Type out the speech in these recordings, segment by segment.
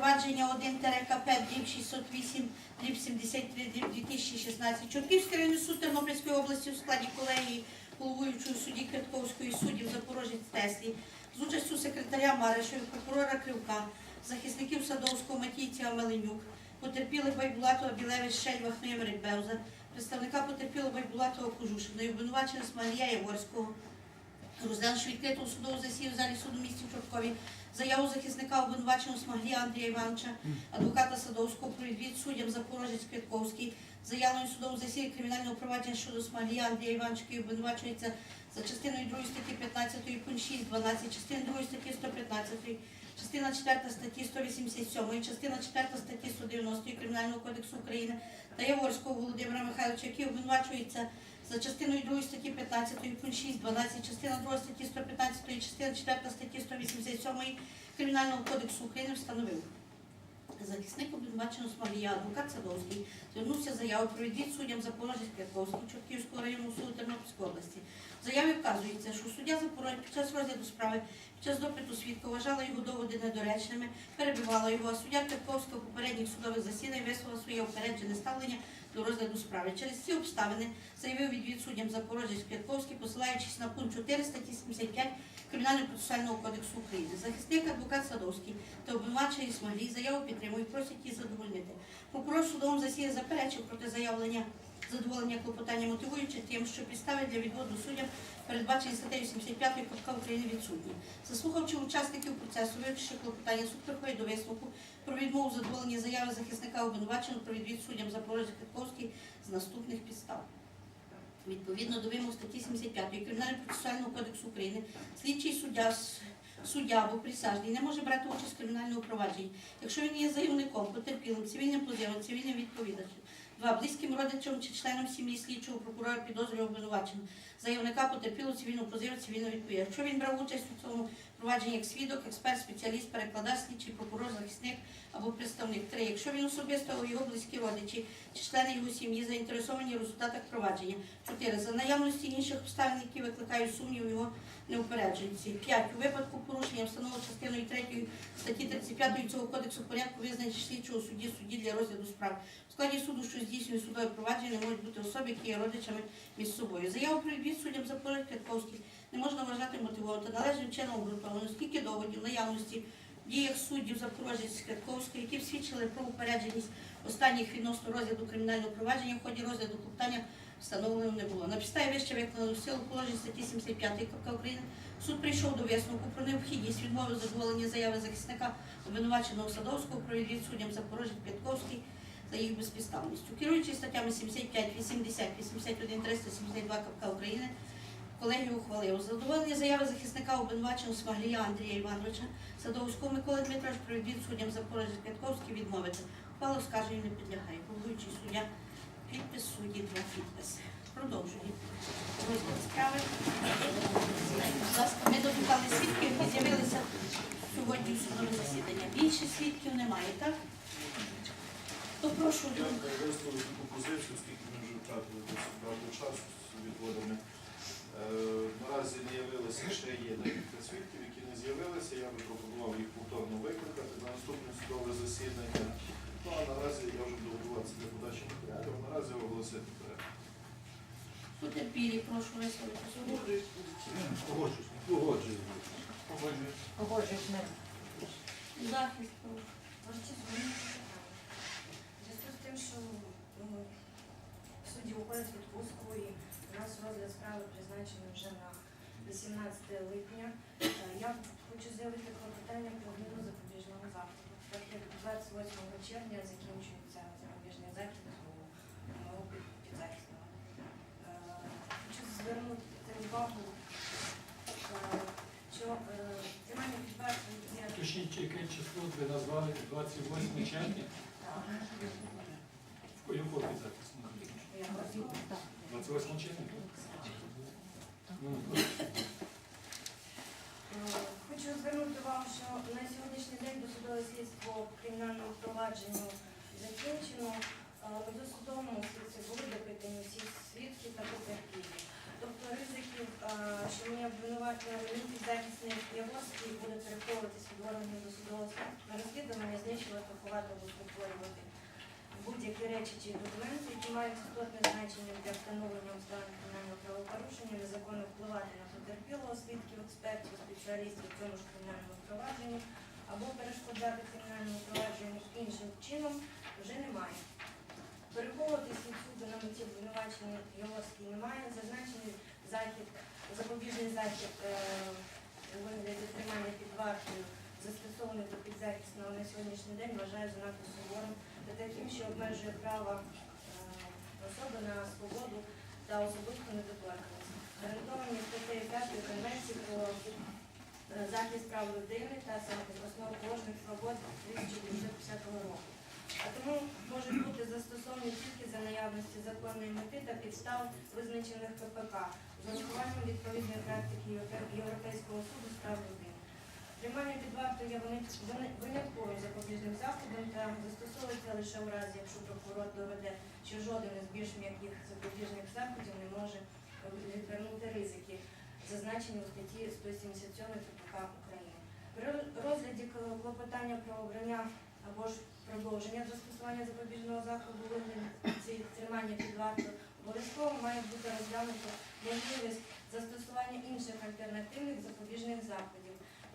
провадження 1 КП дріб 608 дріб 73 дріб 2016. Чортківський районний суд Тернопільської області у складі колегії головуючої судді Квятковської суддів Запорожець Теслі з участю секретаря Маришева, прокурора Кривка, захисників Садовського Матійця Меленюк, потерпіли Байбулатова Білевич Шельва Хмєврик Бевза, представника потерпілого Байбулатова Кожушина і обвинувачена Смалія Яворського, розглянувши відкритого судового засідання в залі суду місті Чорткові, заяву захисника обвинуваченого Смаглія Андрія Івановича, адвоката Садовського про суддям Запорожець Квітковський, заявленою судового засідання кримінального провадження щодо Смаглія Андрія Івановича, який обвинувачується за частиною 2 статті 15 пункт 6, 12, частини 2 статті 115, частина 4 статті 187, частина 4 статті 190 Кримінального кодексу України та Яворського Володимира Михайловича, який обвинувачується за частиною 2 статті 15 пункт 6, 12, частина 2 статті 115, частина 4 статті 187 Кримінального кодексу України встановив. Захисник обвинуваченого Смолія, адвокат Садовський, звернувся з заявою про відвід суддям Запорожець Квятковського Чортківського районного суду Тернопільської області. В заяві вказується, що суддя Запорожець під час розгляду справи, під час допиту свідка вважала його доводи недоречними, перебивала його, а суддя Квятковського попередніх судових засідань висловила своє упереджене ставлення до розгляду справи. Через ці обставини заявив відвід суддям Запорожець Квятковський, посилаючись на пункт 4 статті 75 Кримінально-процесуального кодексу України. Захисник адвокат Садовський та обвинувачений Смолій заяву підтримують, просять її задовольнити. Прокурор судовому засіданні заперечив проти заявлення задоволення клопотання, мотивуючи тим, що підстави для відводу суддям передбачені статтею 75 КПК України відсутні. Заслухавши учасників процесу, вивчивши клопотання, суд приходить до висновку про відмову задоволення заяви захисника обвинуваченого про відвід суддям Запорожжя Квітковський з наступних підстав. Відповідно до вимог статті 75 Кримінального процесуального кодексу України, слідчий суддя, суддя або присяжний не може брати участь в кримінальному провадженні, якщо він є заявником, потерпілим, цивільним позивом, цивільним відповідачем. Два близьким родичам чи членам сім'ї слідчого прокурора підозрює обвинувачення. заявника потерпілого цивільного позиву, цивільного відповідача. Якщо він брав участь у цьому провадженні як свідок, експерт, спеціаліст, перекладач, слідчий прокурор, захисник або представник. Три. Якщо він особисто або його близькі родичі чи члени його сім'ї заінтересовані в результатах провадження. 4. За наявності інших обставин, які викликають сумнів його неупередженості. 5. У випадку порушення встановлено частиною 3 статті 35 цього кодексу порядку визначення слідчого судді судді для розгляду справ. В складі суду, що здійснює судове провадження, можуть бути особи, які є родичами між собою. Заяву про відвід суддям Запорожець Квятковський не можна вважати мотивованим та належним чином обґрунтованим, оскільки доводів наявності діях суддів Запорожець Квятковського, які свідчили про упередженість останніх відносно розгляду кримінального провадження в ході розгляду клопотання встановлено не було. На підставі вище виконаного в силу положень статті 75 КПК України суд прийшов до висновку про необхідність відмови задоволення заяви захисника обвинуваченого Садовського про відвід суддям Запорожець П'ятковський за їх безпідставністю. Керуючись статтями 75, 80, 81, 372 КПК України, колегію ухвалив задоволення заяви захисника обвинуваченого Смаглія Андрія Івановича Садовського Миколи Дмитрович про відвід суддям Запорожець П'ятковський відмовити. Ухвала оскарженню не підлягає. Головуючий суддя підпис судді два підписи. Продовжуємо. Розгляд справи. Будь ласка, ми допитали свідків, які з'явилися сьогодні у судове засідання. Більше свідків немає, так? То прошу Я висловив таку позицію, оскільки ми вже втратили досить багато часу з відводами. Е, Наразі не явилися ще є декілька свідків, які не з'явилися. Я би пропонував їх повторно викликати на наступне судове засідання. Ну а наразі я вже буду готуватися для подачі матеріалів. Наразі оголосити перерву. Потерпілі, прошу висловити свою. Погоджуюсь. Погоджуюсь. Погоджуюсь ми. Захист, прошу. Можете звернутися питання. Зв'язку з тим, що ну, судді уходять від відпустку і у нас розгляд справи призначений вже на 18 липня, е, я хочу заявити клопотання про зміну запобіжного заходу. Так як 28 червня закінчується запобіжний захід у мого під- підзахисного. Е, Хочу звернути увагу, е, що е, тримання під вартою є Уточніть, яке число ви назвали 28 червня? В якому записано? 28 червня? Ну, Е, Хочу звернути увагу, що на сьогоднішній день досудове слідство по кримінальному провадженню закінчено. Е, У досудовому слідстві були допитані всі свідки та потерпілі. Тобто ризиків, е, що мені обвинувачення підзахисний Яворський буде переховуватись від органів досудового розслідування, знищувати, ховати або спотворювати будь-які речі чи документи, які мають істотне значення для встановлення обставин кримінального правопорушення, незаконно впливати на потерпілого, свідків, експертів, спеціалістів в цьому ж кримінальному провадженні, або перешкоджати кримінальному провадженню іншим чином вже немає. Переховуватись від суду на меті обвинувачення Яворський немає. Зазначений захід, запобіжний захід е, у вигляді тримання під вартою застосований до підзахисного на сьогоднішній день вважаю занадто суворим та таким, що обмежує право е, особи на свободу та особисту недоторканність. Гарантовані статтею 5 Конвенції про е, захист прав людини та основ кожних свобод 1950 року. А тому можуть бути застосовані тільки за наявності законної мети та підстав, визначених КПК, з урахуванням відповідної практики Європейського суду з прав людини. Тримання під вартою є винятковим запобіжним заходом та застосовується лише у разі, якщо прокурор доведе, що жоден із більш м'яких запобіжних заходів не може відвернути ризики, зазначені у статті 177 КПК України. При розгляді клопотання про обрання або ж продовження застосування запобіжного заходу вигляді тримання під вартою обов'язково має бути розглянуто можливість застосування інших альтернативних запобіжних заходів.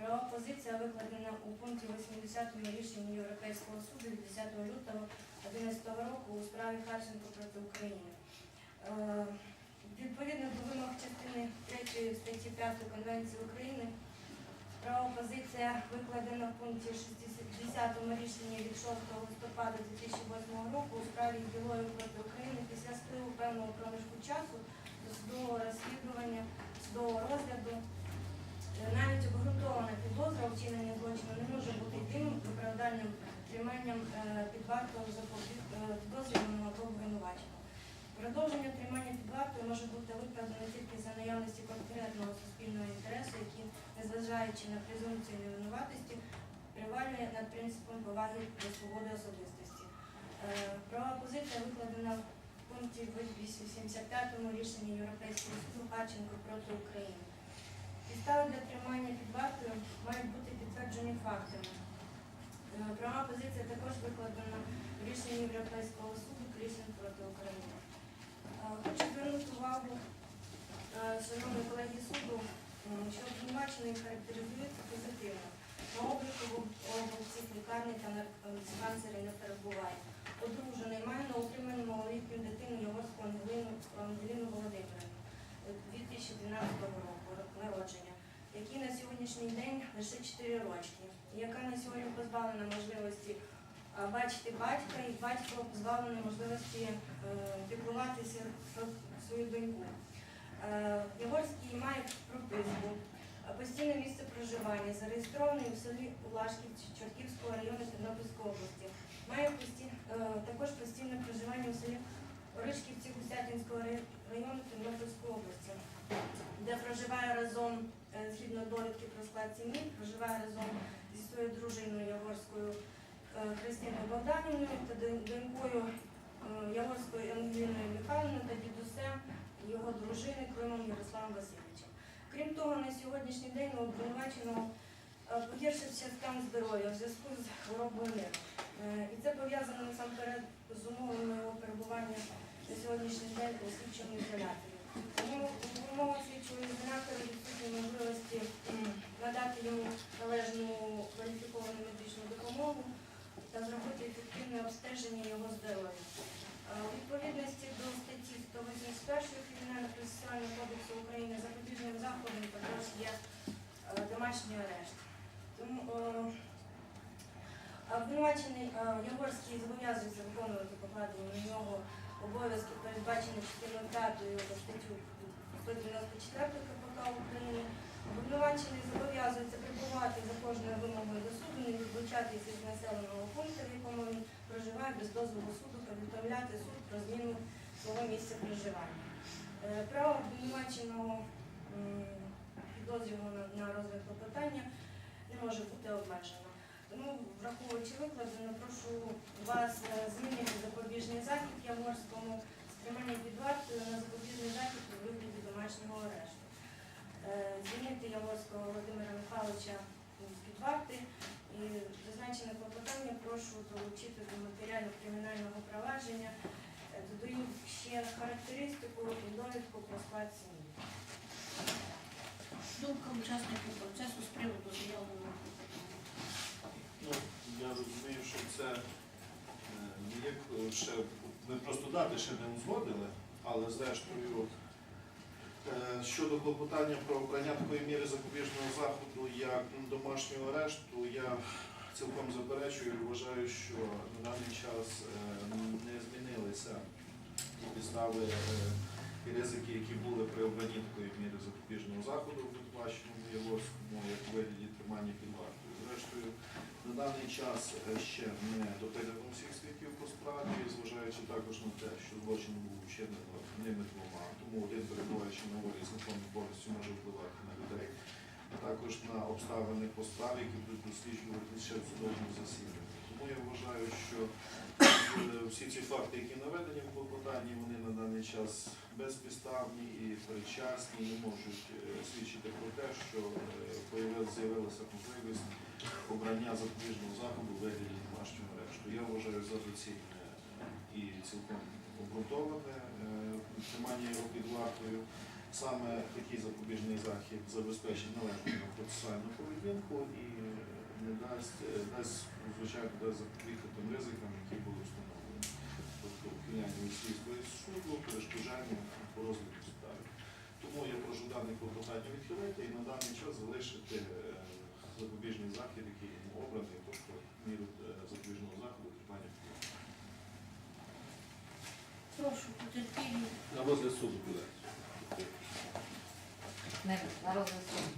Права позиція викладена у пункті 80 рішення Європейського суду від 10 лютого 2011 року у справі Харченко проти України. Е, Відповідно до вимог частини 3 статті 5 Конвенції України, правопозиція викладена в пункті 60 рішенні від 6 листопада 2008 року у справі Білої проти України після спливу певного проміжку часу до судового розслідування, судового розгляду. Навіть обґрунтована підозра у вчиненні злочину не може бути єдиним виправдальним триманням е, під вартою е, підозрюваного або обвинуваченого. Продовження тримання під вартою може бути виправдано тільки за наявності конкретного суспільного інтересу, який, незважаючи на презумпцію невинуватості, привалює над принципом поваги до свободи особистості. Е, Права позиція викладена в пункті 85 рішенні Європейського суду Харченко проти України. Підстави для тримання під вартою мають бути підтверджені фактами. Е, Права позиція також викладена в рішенні Європейського суду Клісін проти України. Е, Хочу звернути увагу, е, шановні колеги суду, що обвинувачений характеризується позитивно. На обліку в області лікарні та диспансері не перебуває. Одружений має на утриманні малолітню дитину Ангелину, Ангеліну Володимирівну е, 2012 року народження, якій на сьогоднішній день лише 4 рочки, яка на сьогодні позбавлена можливості бачити батька, і батько позбавлений можливості е, піклуватися про свою доньку. Е, Яворський має прописку, е, постійне місце проживання, зареєстрований у селі Улашків Чортківського району Тернопільської області. Має пості- е, також постійне проживання у селі Оришківці Гусятинського району Тернопільської області, де проживає разом, е, згідно довідки про склад сім'ї, проживає разом зі своєю дружиною Яворською е, Христиною Богданівною та донькою е, Яворською Ангеліною Михайловною та дідусем його дружини Климом Ярославом Васильовичем. Крім того, на сьогоднішній день е, погіршився стан здоров'я в зв'язку з хворобою. Е, І це пов'язано насамперед з умовами його перебування на сьогоднішній день у слідчому ізоляторі. Умовах слідчого ізолятора відсутні можливості надати йому належну кваліфіковану медичну допомогу та зробити ефективне обстеження його здоров'я. У відповідності до статті 181 Кримінально-процесуального кодексу України запобіжним заходом також є е, домашній арешт. Тому е, Обвинувачений е, зобов'язується виконувати покладені на нього обов'язки, передбачені частиною 5 статтю 194 КПК України. Обвинувачений зобов'язується прибувати за кожною вимогою до суду, не відлучатися з населеного пункту, в якому він проживає без дозволу суду, повідомляти суд про зміну свого місця проживання. Е, Право обвинуваченого підозрюваного на розгляд клопотання не може бути обмежено. Тому, враховуючи викладено, прошу вас е, змінити запобіжний захід Яворському з тримання під вартою на запобіжний захід у вигляді домашнього арешту. е, звільнити Яворського Володимира Михайловича з-під варти. І зазначене клопотання прошу долучити до матеріально-кримінального провадження. Е, Додаю ще характеристику і довідку про склад сім'ї. Думка учасників процесу з приводу заявленого. Ну, я розумію, що це е, є е, ще, ми просто дати ще не узгодили, але зрештою е, щодо клопотання про обрання такої міри запобіжного заходу, як домашнього арешту, я цілком заперечую і вважаю, що на даний час не змінилися ті підстави і ризики, які були при обранні такої міри запобіжного заходу в Бачному Яворському, як у вигляді тримання під вартою. Зрештою, на даний час е, ще не допитано всіх свідків по справі, зважаючи також на те, що злочин був вчинено ними двома, тому один перебуваючи на волі законом повністю може впливати на людей, а також на обставини по справі, які будуть досліджувати ще в судовому засіданні. Тому я вважаю, що е, всі ці факти, які наведені в клопотанні, вони на даний час безпідставні і передчасні, не можуть е, свідчити про те, що з'явилася можливість обрання запобіжного заходу вигляді домашнього арешту. Я вважаю за доцільне е, і цілком обґрунтоване е, тримання його під вартою. Саме такий запобіжний захід забезпечить належну процесуальну поведінку і е, не дасть, дасть звичайно, дасть запобігти тим ризикам, які були встановлені. Тобто ухиляння від слідства суду, перешкоджання по розгляду справи. Тому я прошу дане клопотання відхилити і на даний час залишити запобіжний захід, який йому обраний, тобто міру е, запобіжного заходу тримання під вартою. Прошу потерпілі. На розгляд суду буде. Не на розгляд суду.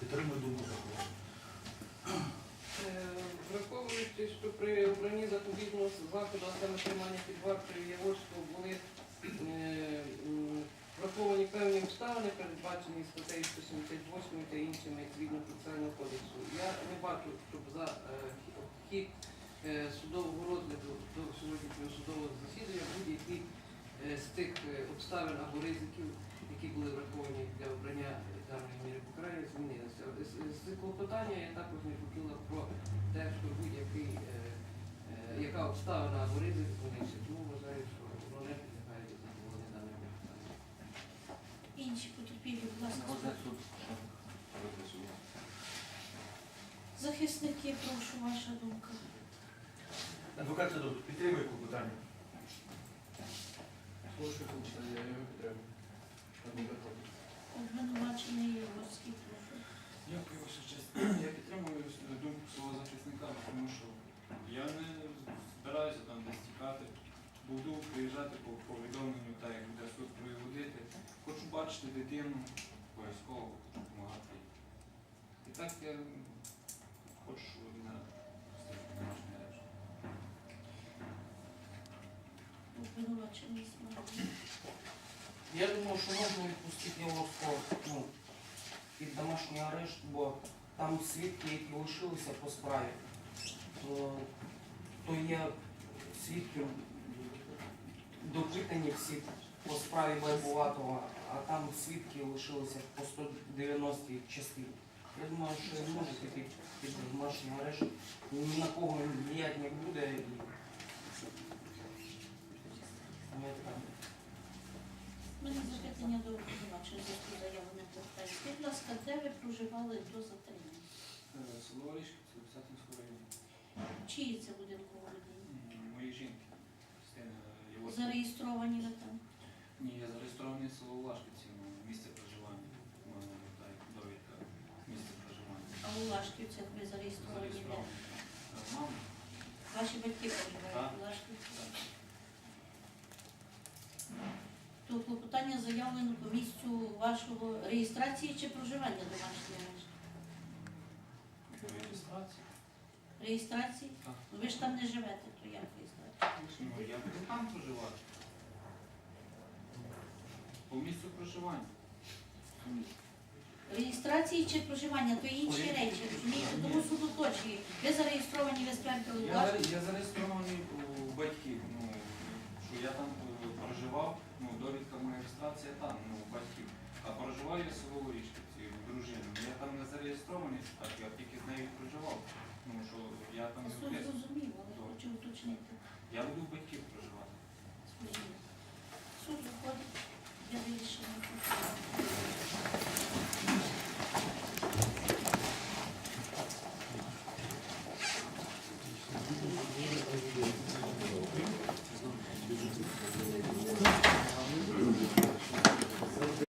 Підтримую думку. Е, Враховуючи, що при обранні запобіжного заходу, а саме тримання під вартою Яворського були е, враховані певні обставини, передбачені статтею 178 та іншими згідно процесуального кодексу. Я не бачу, щоб за е, хід е, судового розгляду до сьогоднішнього судового засідання будь-які е, з тих обставин або ризиків, які були враховані для обрання даної міри покарання, змінилися. З, клопотання я також не хотіла про те, що будь-який, яка обставина або ризик змінився. Тому вважаю, що воно не підлягає до задоволення даного питання. Інші потерпілі, будь ласка. Розгляд суду. Розгляд суду. Захисники, прошу, ваша думка. Адвокат Садов, підтримує клопотання. Слушаю, я його підтримую. Обвинувачений Яворський, прошу. Дякую, ваша честь. Я підтримую думку свого захисника, тому що я не збираюся там десь тікати. Буду приїжджати по повідомленню, так як буде суд проводити. Хочу бачити дитину, обов'язково хочу допомагати. І так я хочу, щоб вона стала Смолій. Я думаю, що можна відпустити його в, ну, під домашній арешт, бо там свідки, які лишилися по справі, то, то є свідки допитані всі по справі Байбуватова, а там свідки лишилися по 190 частині. Я думаю, що він може піти під домашній арешт, ні на кого влиять не буде і я так. Мене запитання до обвинуваченого зв'язку з заявленим клопотанням. Скажіть, будь ласка, де ви проживали до затримання? Е, Село Орішки, це Сатинського району. Чиї це будинкові будинки? М, Мої жінки, Зареєстровані ви там? Ні, я зареєстрований в село Лашківці, ну, місце проживання. У мене та довідка місце проживання. А у Лашківцях ви зареєстровані де? Зареєстрований. Е, Мама, Ваші батьки проживають Так. у Лашківці? То клопотання заявлено по місцю вашого реєстрації чи проживання домашнього арешту? реєстрація. Реєстрації? Так. Ви ж там не живете, то як реєстрація? Ну, я буду там проживати. По місцю проживання. Реєстрації чи проживання то інші Ой. речі, розумієте? Тому суд уточнює. Ви зареєстровані, ви сплентили Я, я зареєстрований у батьків, ну, що я там е, проживав, ну, довідка моя реєстрація там, ну, у батьків. А проживаю я в село Лорічківці, в дружині. Ну, я там не зареєстрований, так, я тільки з нею проживав. Ну, що я там Суд не зрозумів, але хочу уточнити. Я буду у батьків проживати. Суд виходить рішення.